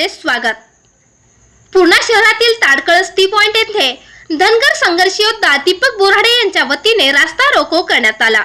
आपले स्वागत. पूर्णा शहरातील ताडकळस टी पॉइंट येथे धनगर संघर्ष योद्धा दीपक बोराडे यांच्या वतीने रास्ता रोको करण्यात आला.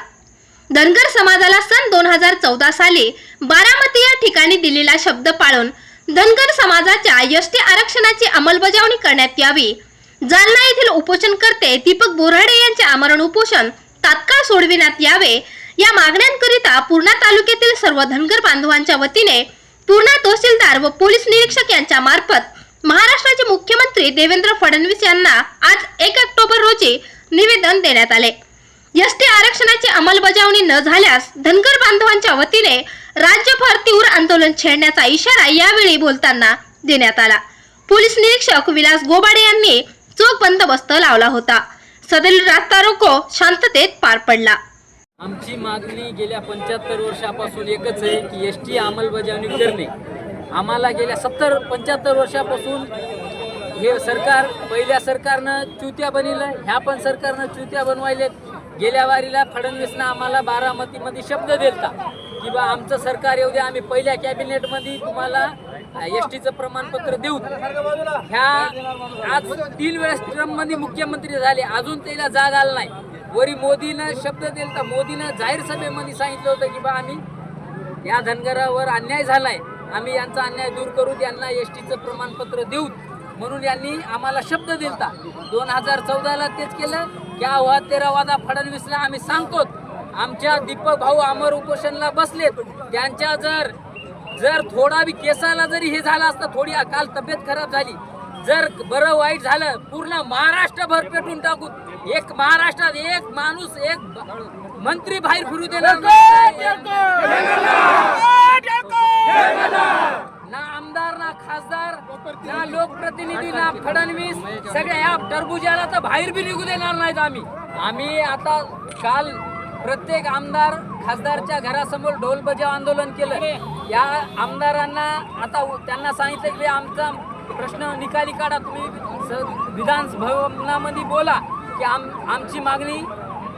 धनगर समाजाला सन दोन हजार चौदा साली बारामती या ठिकाणी दिलेला शब्द पाळून धनगर समाजाच्या यष्टी आरक्षणाची अंमलबजावणी करण्यात यावी. जालना येथील उपोषणकर्ते दीपक बोराडे यांचे आमरण उपोषण तात्काळ सोडविण्यात यावे या मागण्यांकरिता पूर्णा तालुक्यातील सर्व धनगर बांधवांच्या वतीने पूर्णा तहसीलदार व पोलीस निरीक्षक यांच्या मार्फत महाराष्ट्राचे मुख्यमंत्री देवेंद्र फडणवीस यांना आज एक ऑक्टोबर रोजी निवेदन देण्यात आले. एसटी आरक्षणाची अंमलबजावणी न झाल्यास धनगर बांधवांच्या वतीने राज्यभर तीव्र आंदोलन छेडण्याचा इशारा यावेळी बोलताना देण्यात आला. पोलीस निरीक्षक विलास गोबाडे यांनी चोख बंदोबस्त लावला होता. सदरील रास्ता रोको शांततेत पार पडला. आमची मागणी गेल्या पंच्याहत्तर वर्षापासून एकच आहे की एस टी अंमलबजावणी करणे. आम्हाला गेल्या सत्तर पंच्याहत्तर वर्षापासून हे सरकार पहिल्या सरकारनं चुत्या बनविलं ह्या पण सरकारनं चुत्या बनवायले गेल्या वारीला फडणवीसनं आम्हाला बारामतीमध्ये शब्द दिलता की बा आमचं सरकार येऊ द्या आम्ही पहिल्या कॅबिनेटमध्ये तुम्हाला एस टीचं प्रमाणपत्र देऊ. ह्या आज तीन वेळेस ट्रम्पमध्ये मुख्यमंत्री झाले अजून त्याला जाग आला नाही. वरी मोदीनं शब्द दिलता मोदीनं जाहीर सभेमध्ये सांगितलं होतं की बा आम्ही या धनगरावर अन्याय झालाय. आम्ही यांचा अन्याय दूर करू यांना एस टीचं प्रमाणपत्र देऊ. म्हणून यांनी आम्हाला शब्द दिलता. दोन हजार चौदाला तेच केलं. क्या हुआ तेरा वादा फडणवीसला आम्ही सांगतो. आमच्या दीपक भाऊ अमर उपोषणला बसलेत. त्यांच्या जर जर थोडा बी केसाला जरी हे झालं असतं थोडी काल तब्येत खराब झाली. जर बरं वाईट झालं पूर्ण महाराष्ट्रभर पेटून टाकू एक महाराष्ट्रात एक माणूस एक मंत्री बाहेर फिरू देणार. ना आमदार ना खासदार ना लोकप्रतिनिधी ना फडणवीस सगळ्या या टरबुजाला तर बाहेर बी निघू देणार नाहीत आम्ही. आम्ही आता काल प्रत्येक आमदार खासदारच्या घरासमोर ढोल बजाव आंदोलन केलं. या आमदारांना आता त्यांना सांगितलं की आमचा प्रश्न निकाली काढा. तुम्ही स- विधान भवनामध्ये बोला. की आम आमची मागणी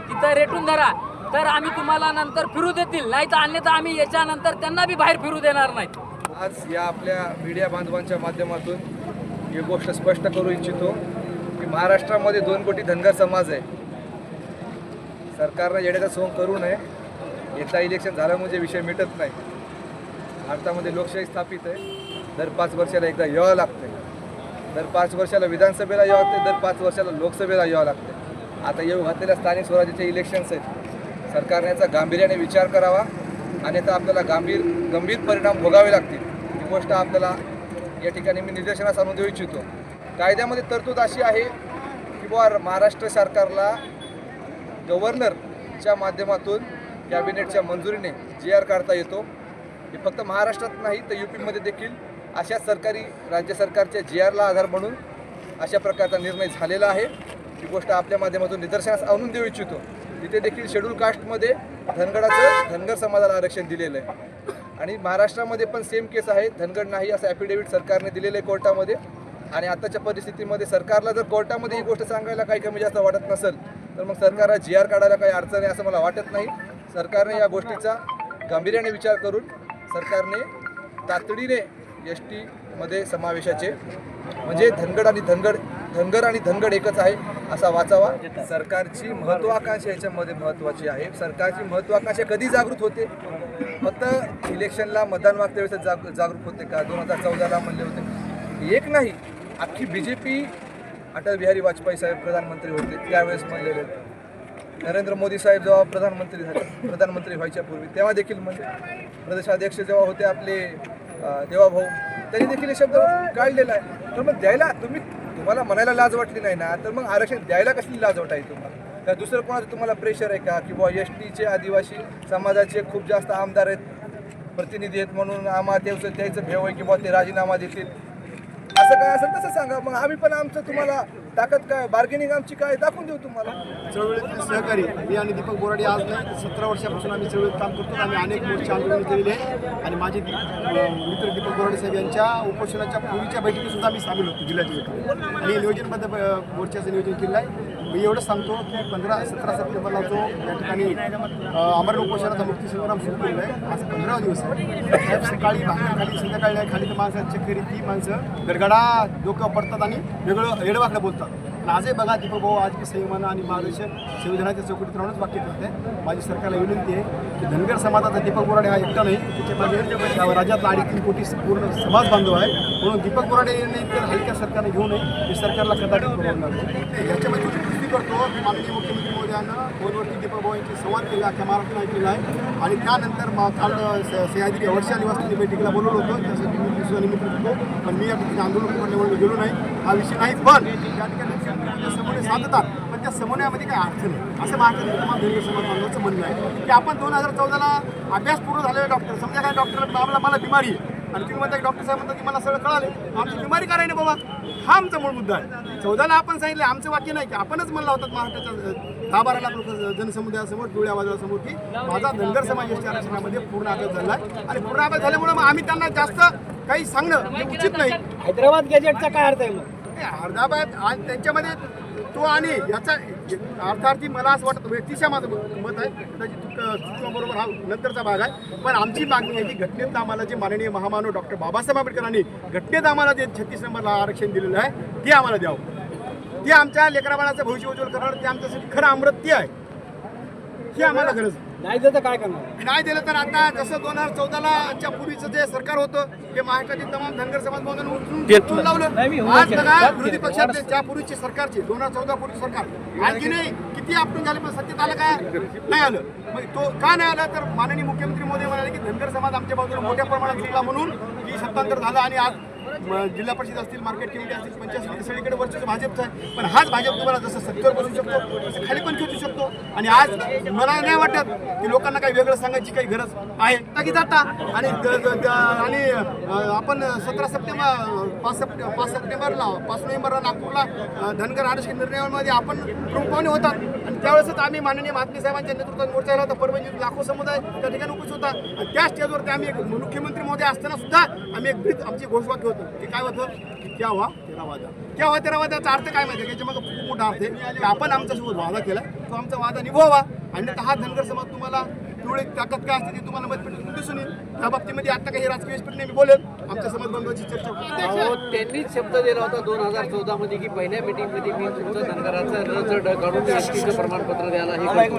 तिथं रेटून धरा. तर आम्ही तुम्हाला नंतर फिरू देतील. नाही तर अन्यथा आम्ही याच्यानंतर त्यांना बी बाहेर फिरू देणार नाही आज या आपल्या मीडिया बांधवांच्या माध्यमातून ही गोष्ट स्पष्ट करू इच्छितो की महाराष्ट्रामध्ये दोन कोटी धनगर समाज आहे. सरकारनं येण्याचा सोंग करू नये. येता इलेक्शन झालं म्हणजे विषय मिटत नाही. भारतामध्ये लोकशाही स्थापित आहे. दर पाच वर्षाला एकदा यावं लागतं दर पाच वर्षाला विधानसभेला यावं लागते दर पाच वर्षाला लोकसभेला यावं लागते. आता येऊ घातलेल्या स्थानिक स्वराज्याचे इलेक्शन्स आहेत. सरकारने याचा गांभीर्याने विचार करावा आणि आता आपल्याला गांभीर गंभीर परिणाम भोगावे लागतील. ही गोष्ट आपल्याला या ठिकाणी मी निदर्शनास आणून देऊ इच्छितो. कायद्यामध्ये तरतूद अशी आहे की बुवा महाराष्ट्र सरकारला गव्हर्नरच्या माध्यमातून कॅबिनेटच्या मंजुरीने जी आर काढता येतो हे फक्त महाराष्ट्रात नाही तर यू पीमध्ये देखील अशा सरकारी राज्य सरकारच्या जी आरला आधार म्हणून अशा प्रकारचा निर्णय झालेला आहे. ही गोष्ट आपल्या माध्यमातून निदर्शनास आणून देऊ इच्छितो. तिथे देखील शेड्यूल कास्टमध्ये धनगडाचं धनगर समाजाला आरक्षण दिलेलं आहे. आणि महाराष्ट्रामध्ये पण सेम केस आहे. धनगड नाही असं ॲफिडेव्हिट सरकारने दिलेलं आहे कोर्टामध्ये. आणि आताच्या परिस्थितीमध्ये सरकारला जर कोर्टामध्ये ही गोष्ट सांगायला काही कमी जास्त वाटत नसेल तर मग सरकारला जी आर काढायला काही अडचण आहे असं मला वाटत नाही. सरकारने या गोष्टीचा गांभीर्याने विचार करून सरकारने तातडीने एस टीमध्ये समावेशाचे. म्हणजे धनगड आणि धनगड धनगर आणि धनगड एकच आहे असा वाचावा. सरकारची महत्वाकांक्षा याच्यामध्ये महत्त्वाची आहे. सरकारची महत्वाकांक्षा कधी जागृत होते? फक्त इलेक्शनला मतदान मागच्या वेळेस जाग जागरूक होते का? दोन हजार चौदाला म्हणले होते. एक नाही. अख्खी B J P Atal Bihari Vajpayee साहेब प्रधानमंत्री होते. त्यावेळेस म्हणलेले नरेंद्र मोदी साहेब जेव्हा प्रधानमंत्री झाले प्रधानमंत्री व्हायच्या पूर्वी तेव्हा देखील म्हणजे प्रदेशाध्यक्ष जेव्हा होते आपले देवाभाऊ त्यांनी देखील हे शब्द काढलेला आहे. तर मग द्यायला तुम्ही तुम्हाला म्हणायला लाज वाटली नाही ना तर मग आरक्षण द्यायला कसली लाज वाटायची तुम्हाला? तर दुसरं कोणाचं तुम्हाला प्रेशर आहे का? की बुवा एस टीचे आदिवासी समाजाचे खूप जास्त आमदार आहेत प्रतिनिधी आहेत म्हणून आम्हाला त्याचं त्याचं भेव आहे की बुवा ते राजीनामा देतील? असं काय असेल तसं सांगा. मग आम्ही पण आमचं तुम्हाला ताकद काय? बार्गेनिंग आमची काय? दाखवून देऊ तुम्हाला. चळवळीतील सहकारी मी आणि दीपक बोराडे आज नाही सतरा वर्षापासून आम्ही चळवळीत काम करतो आम्ही अनेक मोर्चे आंदोलन केलेले आहे. आणि माझे मित्र दीपक बोराडे साहेब यांच्या उपोषणाच्या पूर्वीच्या बैठकीत सुद्धा आम्ही सामील होतो जिल्ह्याच्या बैठकीत आणि नियोजनबद्ध मोर्चाचं नियोजन केलं आहे. मी एवढं सांगतो की पंधरा सतरा सप्टेंबरला जो या ठिकाणी अमर उपोषणाचा मुक्ती संग्राम सुरू केलेला आहे आज पंधरा दिवस आहे. सकाळी खाली संध्याकाळी नाही खाली तर माणसं ती माणसं गडगडा डोकं पडतात आणि वेगळं येडवाकडे बोलतात. पण आजही बघा दीपक भाऊ आज मी संयमानं आणि मार्गदर्शन संविधानाच्या चौकटीत राहूनच वाक्य करते माझी सरकारला विनंती आहे की धनगर समाजाचा दीपक बोराडे हा एकटा नाही त्याच्या राज्यातला अडीच कोटी पूर्ण समाज बांधव आहे. म्हणून दीपक बोराडे यांनी इतर हलक्या सरकारने घेऊ नये हे सरकारला कदाचित पुरवणार याच्यामध्ये कृती करतो. की माननीय मुख्यमंत्री महोदयांना फोनवरती दीपक भाऊ यांची संवाद केला अख्या महाराष्ट्राने केला आहे. आणि त्यानंतर काल सह्याद्री वर्षा निवासी बैठकीला बोलवलं होतं. त्यासाठी सुद्धा निमित्त होतो. पण मी या ठिकाणी आंदोलन निवडणूक गेलो नाही. हा विषय नाही पण या ठिकाणी समन्वय साधतात पण त्या समन्वयामध्ये काही अर्थ नाही असं महाराष्ट्रातील निर्माण धैर्य समाज बांधवांचं म्हणणं आहे. की आपण दोन हजार चौदाला अभ्यास पूर्ण झालेला डॉक्टर समजा काय डॉक्टर मला मला बिमारी आहे. आणि तुम्ही म्हणता डॉक्टर साहेब म्हणतात की मला सगळं कळालं आमची बिमारी करायला बाबा? हा आमचा मूळ मुद्दा आहे. चौदाला आपण सांगितलं आमचं वाक्य नाही की आपणच म्हणला होतं महाराष्ट्राच्या दहा बारा लाख लोक जनसमुदायासमोर डोळ्या आवाजासमोर की माझा धनगर समाज एस आरक्षणामध्ये पूर्ण अभ्यास झाला आहे. आणि पूर्ण अभ्यास झाल्यामुळे मग आम्ही त्यांना जास्त काही सांगणं हे उचित नाही. हैदराबाद गॅजेटचा काय अर्थ आहे मग? अर्धाबाद आज त्यांच्यामध्ये तो आणि याचा अर्थार्थी मला असं वाटतं व्यक्तिशा माझं मत आहे कदाचित चुकल्याबरोबर हा नंतरचा भाग आहे. पण आमची मागणी आहे की घटनेत आम्हाला जे माननीय महामानव डॉक्टर बाबासाहेब आंबेडकरांनी घटनेत आम्हाला जे छत्तीस नंबरला आरक्षण दिलेलं आहे ते आम्हाला द्यावं. ते आमच्या लेकराबाळाचं भविष्य उज्ज्वल करणार ते आमच्यासाठी खरं अमृत ते आहे. ही आम्हाला गरज आहे. नाही तर काय करणार? नाही दिलं तर आता जसं दोन हजार चौदाला पूर्वीचं जे सरकार होतं ते महाराष्ट्रातील तमाम धनगर समाज बांधवांनी उचलून लावलं. आज बघा विरोधी पक्षातले त्या पूर्वीचे सरकारचे दोन हजार चौदा पूर्वी सरकार आणखी नाही किती आपटून झाले पण सत्तेत आलं काय? नाही आलं. मग तो का नाही आला तर माननीय मुख्यमंत्री मोदी म्हणाले की धनगर समाज आमच्या बाजूला मोठ्या प्रमाणात झुकला म्हणून की सत्तांतर झालं आणि आज जिल्हा परिषद असतील मार्केट कमिटी असतील पंचायत समिती सगळीकडे वर्चस्व भाजपचं आहे. पण हाच भाजप तुम्हाला जसं सत्तेवर बसू शकतो तसं खाली पण खेचू शकतो. आणि आज मला नाही वाटत की लोकांना काही वेगळं सांगायची काही गरज आहे. टाकी जाता. आणि आणि आपण सतरा सप्टेंबर पाच सप्टेंबर पाच सप्टेंबरला पाच नोव्हेंबरला नागपूरला धनगर आरक्षण निर्णयामध्ये आपण प्रमुख पाहुणे होतात आणि त्यावेळेसच आम्ही माननीय महात्मे साहेबांच्या नेतृत्वात मोर्चा आला होता. परभणी लाखो समुदाय त्या ठिकाणी उपस्थित होता. आणि त्या स्टेजवरती आम्ही मुख्यमंत्री महोदय असताना सुद्धा आम्ही एक आमची घोषवाक्य होतो. ते काय होतं? की क्या व्हा त्या वादा. क्या तेरा वादाचा अर्थ काय माहिती आहे मग खूप मोठा अर्थ आहे. की आपण आमच्यासोबत वादा केला. तो आमचा वादा निभवावा आणि हा धनगर समाज तुम्हाला तेवढी ताकद काय असते ती तुम्हाला मतपेटीतून दिसून येईल. त्या बाबतीमध्ये आता काही राजकीय स्पीड मी बोलेल. आमच्या समाज बांधवाची चर्चा त्यांनीच शब्द दिला होता दोन हजार चौदा मध्ये की पहिल्या मीटिंगमध्ये मी तुमचं धनगराचं रच काढून प्रमाणपत्र द्यायला हे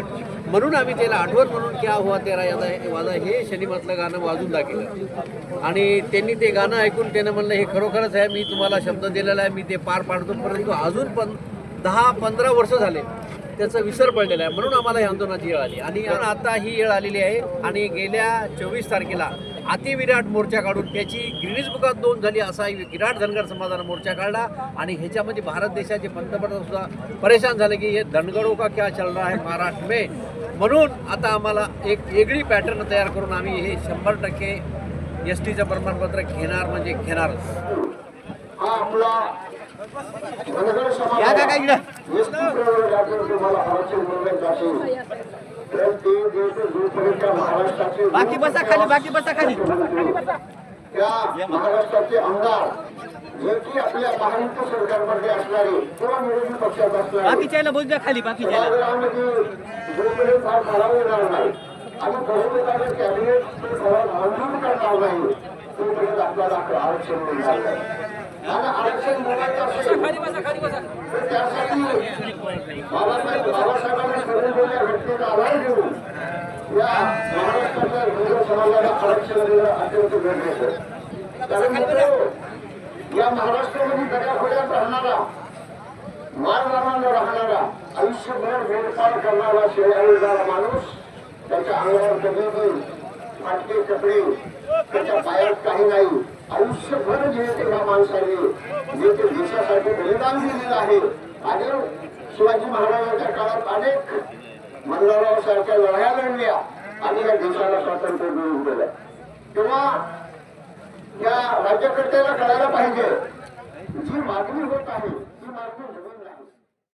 म्हणून आम्ही त्याला आठवण म्हणून क्या हुआ तेरा यादा वादा हे शनिमातलं गाणं वाजून दाखवलं. आणि त्यांनी ते गाणं ऐकून त्यानं म्हणलं हे खरोखरच आहे मी तुम्हाला शब्द दिलेला आहे मी ते पार पाडतो. परंतु अजून पण दहा पंधरा वर्ष झाले त्याचा विसर पडलेला आहे. म्हणून आम्हाला ही आंदोलनाची येळ आली. आणि आता ही येळ आलेली आहे. आणि गेल्या चोवीस तारखेला अतिविराट मोर्चा काढून त्याची गिरीज बुकात दोन झाली असा एक विराट धनगर समाजानं मोर्चा काढला. आणि ह्याच्यामध्ये भारत देशाचे पंतप्रधान सुद्धा परेशान झाले की हे धनगडो का क्या चल रहा है महाराष्ट्र में म्हणून आता आम्हाला एक वेगळी पॅटर्न तयार करून आम्ही हे शंभर टक्के एस टीचं प्रमाणपत्र घेणार म्हणजे घेणारच हा बाकी बसा खाली. बाकी बसा खाली. त्या महाराष्ट्राचे आमदार जे की आपल्या महायुती सरकारमध्ये असणारे किंवा विरोधी पक्षात असणारे? द्या खाली बाकीच्या महाराष्ट्रामध्ये जोपर्यंत हा ठराव येणार नाही आणि बहुमताने कॅबिनेट ठराव मंजूर करणार नाही तोपर्यंत आपल्याला आरक्षण मिळणार नाही. आणि आरक्षण मिळायचं असेल तर त्यासाठी बाबासाहेब बाबासाहेबांनी ठरवलेल्या घटनेचा आधार घेऊन या महाराष्ट्राच्या हिंदू समाजाला आरक्षण देणं अत्यंत गरजेचं आहे. कारण मित्र या महाराष्ट्रामध्ये दर्याखोऱ्यात राहणारा मारणारा राहणारा आयुष्यभर भेदभाव करणारा शेळ्याळीदार माणूस त्याच्या अंगावर कधी फाटके कपडे त्याच्या पायात काही नाही आयुष्यभर जे ते ह्या माणसाने जे ते देशासाठी बलिदान दिलेलं आहे आणि शिवाजी महाराजांच्या काळात अनेक मंगळवारसारख्या लढ्या लढल्या आणि या देशाला स्वातंत्र्य मिळून दिलं तेव्हा या राज्यकर्त्याला कळायला पाहिजे जी मागणी होत आहे ती मागणी